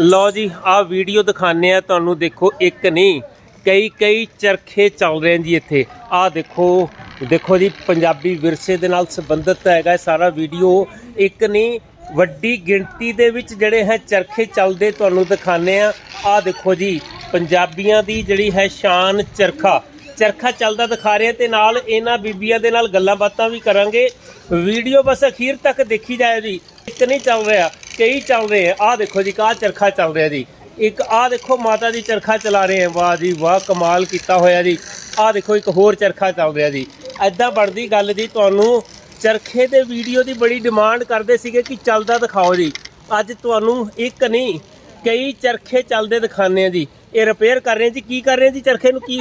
ਲਓ ਜੀ, ਆਹ ਵੀਡੀਓ ਦਿਖਾਣੇ ਆ ਤੁਹਾਨੂੰ ਦੇਖੋ ਇੱਕ ਨਹੀਂ, ਕਈ ਕਈ ਚਰਖੇ ਚੱਲ ਰਹੇ ਜੀ ਇੱਥੇ। ਆਹ ਦੇਖੋ ਦੇਖੋ ਜੀ, ਪੰਜਾਬੀ ਵਿਰਸੇ ਦੇ ਨਾਲ ਸੰਬੰਧਿਤ ਹੈਗਾ ਸਾਰਾ ਵੀਡੀਓ ਇੱਕ ਨਹੀਂ, ਵੱਡੀ ਗਿਣਤੀ ਦੇ ਵਿੱਚ ਜਿਹੜੇ ਹੈ ਚਰਖੇ ਚੱਲਦੇ ਤੁਹਾਨੂੰ ਦਿਖਾਣੇ ਆ ਆਹ ਦੇਖੋ ਜੀ, ਪੰਜਾਬੀਆਂ ਦੀ ਜਿਹੜੀ ਹੈ ਸ਼ਾਨ ਚਰਖਾ। ਚਰਖਾ ਚੱਲਦਾ ਦਿਖਾ ਰਹੇ ਹਾਂ ਤੇ ਨਾਲ ਇਹਨਾਂ ਬੀਬੀਆਂ ਦੇ ਨਾਲ ਗੱਲਾਂ ਬਾਤਾਂ ਵੀ ਕਰਾਂਗੇ। ਵੀਡੀਓ ਬਸ ਅਖੀਰ ਤੱਕ ਦੇਖੀ ਜਾਏ ਜੀ। ਇੱਕ ਨਹੀਂ ਚੱਲ ਰਿਹਾ। ਕਈ ਚੱਲ ਰਹੇ ਆ। ਆਹ ਦੇਖੋ ਜੀ ਕਾ ਚਰਖਾ ਚੱਲ ਰਿਹਾ ਜੀ। ਇੱਕ ਆਹ ਦੇਖੋ, ਮਾਤਾ ਜੀ ਚਰਖਾ ਚਲਾ ਰਹੇ ਆ। ਵਾਹ ਜੀ ਵਾਹ, ਕਮਾਲ ਕੀਤਾ ਹੋਇਆ ਜੀ। ਆਹ ਦੇਖੋ, ਇੱਕ ਹੋਰ ਚਰਖਾ ਚੱਲ ਰਿਹਾ ਜੀ। ਐਦਾਂ ਬਣਦੀ ਗੱਲ ਜੀ, ਤੁਹਾਨੂੰ ਚਰਖੇ ਦੇ ਵੀਡੀਓ ਦੀ ਬੜੀ ਡਿਮਾਂਡ ਕਰਦੇ ਸੀਗੇ ਕਿ ਚੱਲਦਾ ਦਿਖਾਓ ਜੀ। ਅੱਜ ਤੁਹਾਨੂੰ ਇੱਕ ਨਹੀਂ, ਕਈ ਚਰਖੇ ਚੱਲਦੇ ਦਿਖਾਣੇ ਆ ਜੀ। ਇਹ ਰਿਪੇਅਰ ਕਰ ਰਹੇ ਜੀ ਕੀ ਕਰ ਰਹੇ ਜੀ ਚਰਖੇ ਨੂੰ ਕੀ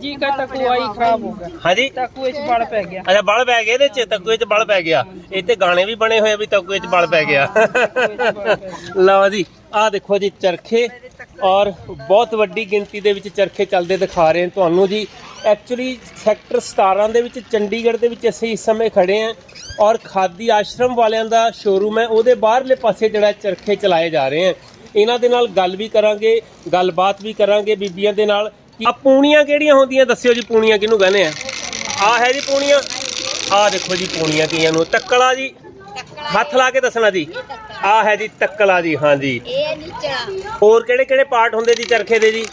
ਜੀ ਕਾ ਟਕੂਆ ਹੀ ਖਰਾਬ ਹੋ ਗਿਆ। ਹਾਂਜੀ। ਟਕੂਏ ਚ ਬੜ ਪੈ ਗਿਆ। ਅੱਛਾ ਬਲ ਪੈ ਗਿਆ ਇਹਦੇ ਚ ਤਕੂਏ ਚ ਬਲ ਪੈ ਗਿਆ। ਤੇ ਗਾਣੇ ਵੀ ਬਣੇ ਹੋਏ ਆ ਵੀ ਤਕੂਏ ਚ ਬਲ ਪੈ ਗਿਆ। ਲਓ ਜੀ ਆਹ ਦੇਖੋ ਜੀ ਚਰਖੇ ਔਰ ਬਹੁਤ ਵੱਡੀ ਗਿਣਤੀ ਦੇ ਵਿੱਚ ਚਰਖੇ ਚੱਲਦੇ ਦਿਖਾ ਰਹੇ ਹਨ ਤੁਹਾਨੂੰ ਜੀ। ਐਕਚੁਅਲੀ ਸੈਕਟਰ 17 ਦੇ ਵਿੱਚ ਚੰਡੀਗੜ੍ਹ ਦੇ ਵਿੱਚ ਅਸੀਂ ਇਸ ਸਮੇਂ ਖੜੇ ਹਾਂ ਔਰ ਖਾਦੀ ਆਸ਼ਰਮ ਵਾਲਿਆਂ ਦਾ ਸ਼ੋਰੂਮ ਹੈ। ਉਹਦੇ ਬਾਹਰਲੇ ਪਾਸੇ ਜਿਹੜਾ ਚਰਖੇ ਚਲਾਏ ਜਾ ਰਹੇ ਹਨ ਇਹਨਾਂ ਦੇ ਨਾਲ ਗੱਲ ਵੀ ਕਰਾਂਗੇ ਗੱਲਬਾਤ ਵੀ ਕਰਾਂਗੇ ਬੀਬੀਆਂ ਦੇ ਨਾਲ। ਆ ਪੂਣੀਆਂ ਕਿਹੜੀਆਂ ਹੁੰਦੀਆਂ? ਦੱਸਿਓ ਜੀ ਪੂਣੀਆਂ ਕਿਹਨੂੰ ਕਹਿੰਦੇ ਆ? ਆ ਹੈ ਜੀ ਪੂਣੀਆਂ? ਆ ਦੇਖੋ ਜੀ ਪੂਣੀਆਂ ਕੀਆਂ ਨੂੰ। ਤੱਕਲਾ ਜੀ। ਹੱਥ ਲਾ ਕੇ ਦੱਸਣਾ ਜੀ। ਆ ਹੈ ਜੀ ਤੱਕਲਾ ਜੀ ਹਾਂ ਜੀ। ਹੋਰ ਕਿਹੜੇ ਕਿਹੜੇ ਪਾਰਟ ਹੁੰਦੇ ਜੀ ਚਰਖੇ ਦੇ ਜੀ?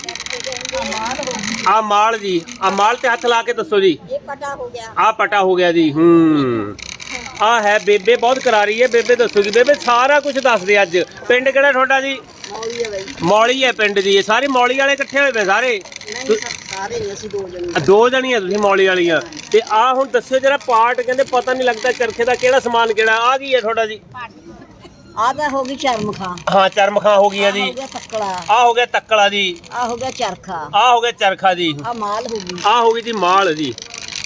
ਆ ਮਾਲ ਜੀ। ਆ ਮਾਲ ਤੇ ਹੱਥ ਲਾ ਕੇ ਦੱਸੋ ਜੀ। ਇਹ ਪਟਾ ਹੋ ਗਿਆ। ਆ ਪਟਾ ਹੋ ਗਿਆ ਜੀ ਹੂੰ। ਆ ਹੈ ਬੇਬੇ ਬਹੁਤ ਕਰਾਰੀ ਹੈ। ਬੇਬੇ ਦੱਸੂਗੀ ਬੇਬੇ ਸਾਰਾ ਕੁਝ ਦੱਸ ਦੇ ਅੱਜ। ਪਿੰਡ ਕਿਹੜਾ ਤੁਹਾਡਾ ਜੀ? ਮੌਲੀ ਹੈ ਬਈ। ਮੌਲੀ ਹੈ ਪਿੰਡ ਜੀ। ਇਹ ਸਾਰੇ ਮੌਲੀ ਵਾਲੇ ਇਕੱਠੇ ਹੋਏ ਪਏ ਸਾਰੇ? ਨਹੀਂ ਸਾਰੇ ਨਹੀਂ ਅਸੀਂ ਦੋ ਜਣੇ। ਦੋ ਤੁਸੀਂ ਮੌਲੀ ਵਾਲੀਆਂ ਤੇ ਆ ਹੁਣ ਦੱਸਿਓ ਜਰਾ ਪਾਰਟ ਕਹਿੰਦੇ ਪਤਾ ਨਹੀਂ ਲੱਗਦਾ ਚਰਖੇ ਦਾ ਕਿਹੜਾ ਸਮਾਨ ਕਿਹੜਾ। ਆ ਕੀ ਹੈ ਤੁਹਾਡਾ ਜੀ? ਆ ਤਾਂ ਹੋ ਗਈ ਚਰਮਖਾ। ਹਾਂ ਚਰਮਖਾਂ ਹੋ ਗਈਆਂ ਜੀ। ਆ ਹੋ ਗਿਆ ਤੱਕਲਾ ਜੀ। ਆ ਹੋ ਗਿਆ ਚਰਖਾ। ਆ ਹੋ ਗਿਆ ਚਰਖਾ ਜੀ। ਆ ਮਾਲ ਹੋ ਗਈ। ਆ ਹੋ ਗਈ ਜੀ ਮਾਲ ਜੀ।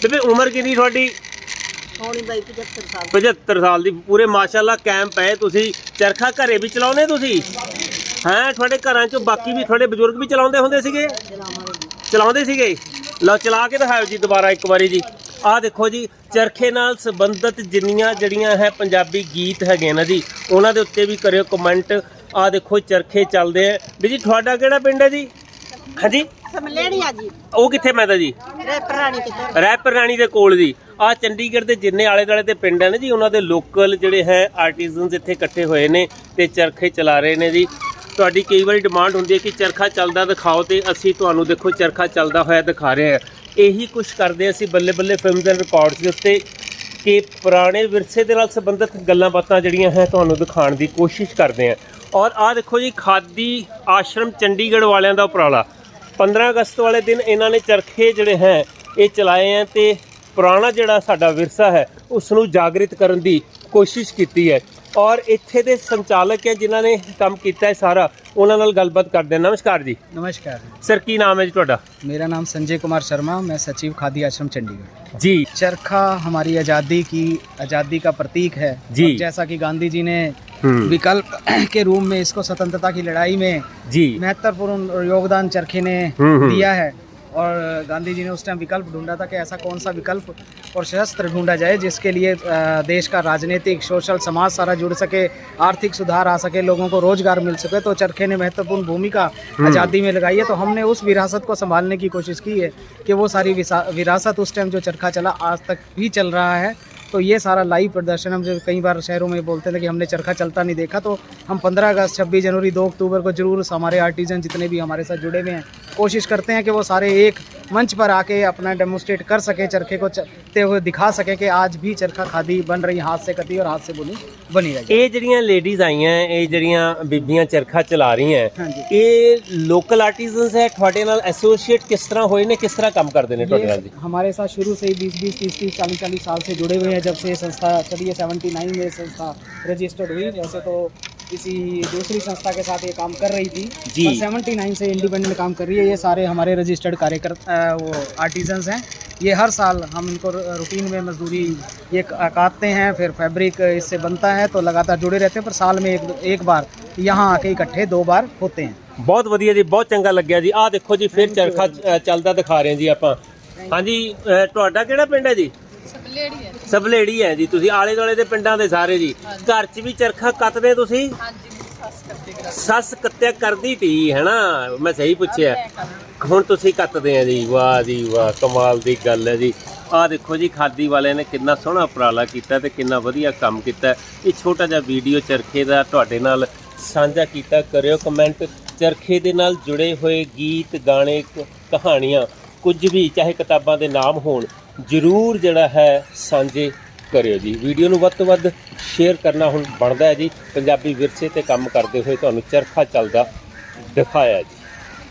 ਬੇਬੇ ਉਮਰ ਕਿੰਨੀ ਤੁਹਾਡੀ? ਸੋਹਣੀ ਬਾਈ 75 ਸਾਲ 75 ਸਾਲ ਦੀ। ਪੂਰੇ ਮਾਸ਼ਾਅੱਲਾ ਕੈਂਪ ਪਏ ਤੁਸੀਂ ਚਰਖਾ ਘਰੇ ਵੀ ਚਲਾਉਨੇ ਤੁਸੀਂ? ਹੈਂ? ਤੁਹਾਡੇ ਘਰਾਂ ਚੋਂ ਬਾਕੀ ਵੀ ਤੁਹਾਡੇ ਬਜ਼ੁਰਗ ਵੀ ਚਲਾਉਂਦੇ ਹੁੰਦੇ ਸੀਗੇ? ਚਲਾਉਂਦੇ ਸੀਗੇ? ਲਓ, ਚਲਾ ਕੇ ਦਿਖਾਓ ਜੀ ਦੁਬਾਰਾ ਇੱਕ ਵਾਰੀ ਜੀ। ਆਹ ਦੇਖੋ ਜੀ, ਚਰਖੇ ਨਾਲ ਸੰਬੰਧਿਤ ਜਿੰਨੀਆਂ ਜਿਹੜੀਆਂ ਹੈ ਪੰਜਾਬੀ ਗੀਤ ਹੈਗੇ ਨਾ ਜੀ, ਉਹਨਾਂ ਦੇ ਉੱਤੇ ਵੀ ਕਰਿਓ ਕਮੈਂਟ ਆਹ ਦੇਖੋ, ਚਰਖੇ ਚੱਲਦੇ ਆ। ਵੀ ਜੀ, ਤੁਹਾਡਾ ਕਿਹੜਾ ਪਿੰਡ ਹੈ ਜੀ? ਹਾਂਜੀ? ਜੀ ਉਹ ਕਿੱਥੇ ਮੈਂ ਤਾਂ ਜੀ? ਰੈਪਰ ਰਾਣੀ ਦੇ ਕੋਲ ਜੀ। ਆ ਚੰਡੀਗੜ੍ਹ ਦੇ ਜਿੰਨੇ ਆਲੇ ਦੁਆਲੇ ਤੇ ਪਿੰਡ ਹਨ ਜੀ ਉਹਨਾਂ ਦੇ ਲੋਕਲ ਜਿਹੜੇ ਹੈ ਆਰਟੀਜ਼ਨਸ ਇੱਥੇ ਇਕੱਠੇ ਹੋਏ ਨੇ ਤੇ ਚਰਖੇ ਚਲਾ ਰਹੇ ਨੇ ਜੀ। ਤੁਹਾਡੀ ਕਈ ਵਾਰੀ ਡਿਮਾਂਡ ਹੁੰਦੀ ਹੈ ਕਿ ਚਰਖਾ ਚੱਲਦਾ ਦਿਖਾਓ ਤੇ ਅਸੀਂ ਤੁਹਾਨੂੰ ਦੇਖੋ ਚਰਖਾ ਚੱਲਦਾ ਹੋਇਆ ਦਿਖਾ ਰਹੇ ਹਾਂ। ਇਹੀ ਕੁਝ ਕਰਦੇ ਅਸੀਂ ਬੱਲੇ ਬੱਲੇ ਫਿਲਮਸ ਐਂਡ ਰਿਕਾਰਡਸ ਦੇ ਉੱਤੇ ਕਿ ਪੁਰਾਣੇ ਵਿਰਸੇ ਦੇ ਨਾਲ ਸੰਬੰਧਿਤ ਗੱਲਾਂ ਬਾਤਾਂ ਜਿਹੜੀਆਂ ਹੈ ਤੁਹਾਨੂੰ ਦਿਖਾਉਣ ਦੀ ਕੋਸ਼ਿਸ਼ ਕਰਦੇ ਹਾਂ। ਔਰ ਆਹ ਦੇਖੋ ਜੀ ਖਾਦੀ ਆਸ਼ਰਮ ਚੰਡੀਗੜ੍ਹ ਵਾਲਿਆਂ ਦਾ ਉਪਰਾਲਾ। 15 ਅਗਸਤ ਵਾਲੇ ਦਿਨ ਇਹਨਾਂ ਨੇ ਚਰਖੇ ਜਿਹੜੇ ਹੈ ਇਹ ਚਲਾਏ ਆ ਤੇ ਪੁਰਾਣਾ ਜਿਹੜਾ ਸਾਡਾ ਵਿਰਸਾ ਹੈ ਉਸ ਨੂੰ ਜਾਗਰਿਤ ਕਰਨ ਦੀ ਕੋਸ਼ਿਸ਼ ਕੀਤੀ ਹੈ ਔਰ ਇੱਥੇ ਦੇ ਸੰਚਾਲਕ ਹੈ ਜਿਨ੍ਹਾਂ ਨੇ ਕੰਮ ਕੀਤਾ ਹੈ ਸਾਰਾ ਉਹਨਾਂ ਨਾਲ ਗੱਲਬਾਤ ਕਰਦੇ ਹਾਂ ਨਮਸਕਾਰ ਜੀ नमस्कार ਸਰ ਕੀ ਨਾਮ ਹੈ ਜੀ ਤੁਹਾਡਾ मेरा नाम संजय कुमार शर्मा मैं सचिव खादी आश्रम चंडीगढ़ ਜੀ चरखा हमारी आज़ादी की आज़ादी का प्रतीक है जी। और जैसा कि गांधी जी ने हम्म। विकल्प के रूप में इसको स्वतंत्रता की लड़ाई में ਜੀ महत्वपूर्ण योगदान चरखे ने हम्म, हम्म। दिया है। और गांधी जी ने उस टाइम विकल्प ढूंढा था कि ऐसा कौन सा विकल्प और शस्त्र ढूंढा जाए जिसके लिए देश का राजनीतिक सोशल समाज सारा जुड़ सके आर्थिक सुधार आ सके लोगों को रोज़गार मिल सके। तो चरखे ने महत्वपूर्ण भूमिका आज़ादी में लगाई है। तो हमने उस विरासत को संभालने की कोशिश की है कि वो सारी विरासत उस टाइम जो चरखा चला आज तक भी चल रहा है। तो ये सारा लाइव प्रदर्शन, हम कई बार शहरों में बोलते थे कि हमने चरखा चलता नहीं देखा तो हम 15 अगस्त 26 जनवरी 2 अक्टूबर को ज़रूर हमारे आर्टिजन जितने भी हमारे साथ जुड़े हुए हैं, कोशिश करते हैं कि वो सारे एक मंच पर आके अपना डेमोस्ट्रेट कर सके चरखे को चलते हुए दिखा सके कि आज भी चरखा खादी बन रही हाथ से कती और हाथ से बुनी बनी रही ਇਹ ਜਿਹੜੀਆਂ ਲੇਡੀਜ਼ ਆਈਆਂ ਇਹ ਜਿਹੜੀਆਂ ਬੀਬੀਆਂ ਚਰਖਾ ਚਲਾ ਰਹੀਆਂ ਹਾਂਜੀ। ਇਹ ਲੋਕਲ ਆਰਟੀਜ਼ਨਸ ਹੈ ਤੁਹਾਡੇ ਨਾਲ ਐਸੋਸੀਏਟ ਕਿਸ ਤਰ੍ਹਾਂ ਹੋਏ ਨੇ ਕਿਸ ਤਰ੍ਹਾਂ ਕੰਮ ਕਰਦੇ ਨੇ ਤੁਹਾਡੇ ਨਾਲ ये ਜੀ हमारे साथ शुरू से ही बीस बीस तीस तीस चालीस चालीस साल से जुड़े हुए हैं जब से ये संस्था चली है सेवेंटी नाइन में ये संस्था रजिस्टर्ड हुई वैसे तो किसी दूसरी संस्था के साथ ये काम कर रही थी जी। सेवेंटी नाइन से इंडिपेंडेंट काम कर रही है ये सारे हमारे रजिस्टर्ड कार्यकर्ता अ, वो आर्टिजन्स हैं ये हर साल हम इनको रूटीन में मजदूरी ये क- काटते हैं फिर फैब्रिक इससे बनता है तो लगातार जुड़े रहते हैं पर साल में एक एक बार यहाँ आके इकट्ठे दो बार होते हैं ਬਹੁਤ ਵਧੀਆ ਜੀ ਬਹੁਤ ਚੰਗਾ ਲੱਗਿਆ ਜੀ ਆਹ ਦੇਖੋ ਜੀ ਫਿਰ ਚਰਖਾ ਅ, ਚੱਲਦਾ ਦਿਖਾ ਰਹੇ ਹਾਂ ਜੀ ਆਪਾਂ ਹਾਂਜੀ ਅ, ਤੁਹਾਡਾ ਕਿਹੜਾ ਪਿੰਡ ਹੈ ਜੀ ਸਬਲੇੜੀ ਹੈ। ਸਬਲੇੜੀ ਹੈ ਜੀ ਤੁਸੀਂ ਆਲੇ ਦੁਆਲੇ ਦੇ ਪਿੰਡਾਂ ਦੇ ਸਾਰੇ ਜੀ। ਘਰ 'ਚ ਵੀ ਚਰਖਾ ਕੱਤਦੇ ਤੁਸੀਂ? ਹਾਂਜੀ ਮੇਰੀ ਸੱਸ ਕਰਦੇ। ਸੱਸ ਕੱਤਿਆ ਕਰਦੀ ਤੀ ਹੈ ਨਾ ਮੈਂ ਸਹੀ ਪੁੱਛਿਆ। ਹੁਣ ਤੁਸੀਂ ਕੱਤਦੇ ਆ ਜੀ ਵਾਹ ਜੀ ਵਾਹ ਕਮਾਲ ਦੀ ਗੱਲ ਹੈ ਜੀ। ਆਹ ਦੇਖੋ ਜੀ ਖਾਦੀ ਵਾਲਿਆਂ ਨੇ ਕਿੰਨਾ ਸੋਹਣਾ ਉਪਰਾਲਾ ਕੀਤਾ ਤੇ ਕਿੰਨਾ ਵਧੀਆ ਕੰਮ ਕੀਤਾ। ਇਹ ਛੋਟਾ ਜਿਹਾ ਵੀਡੀਓ ਚਰਖੇ ਦਾ ਤੁਹਾਡੇ ਨਾਲ ਸਾਂਝਾ ਕੀਤਾ। ਕਰਿਓ ਕਮੈਂਟ। ਚਰਖੇ ਦੇ ਨਾਲ ਜੁੜੇ ਹੋਏ ਗੀਤ ਗਾਣੇ ਕ- ਕਹਾਣੀਆਂ ਕੁਝ ਵੀ ਚਾਹੇ ਕਿਤਾਬਾਂ ਦੇ ਨਾਮ ਹੋਣ ਜ਼ਰੂਰ ਜਿਹੜਾ ਹੈ ਸਾਂਝੇ ਕਰਿਓ ਜੀ। ਵੀਡੀਓ ਨੂੰ ਵੱਧ ਤੋਂ ਵੱਧ ਸ਼ੇਅਰ ਕਰਨਾ ਹੁਣ ਬਣਦਾ ਹੈ ਜੀ। ਪੰਜਾਬੀ ਵਿਰਸੇ ਤੇ ਕੰਮ ਕਰਦੇ ਹੋਏ ਤੁਹਾਨੂੰ ਚਰਖਾ ਚੱਲਦਾ ਦਿਖਾਇਆ ਜੀ।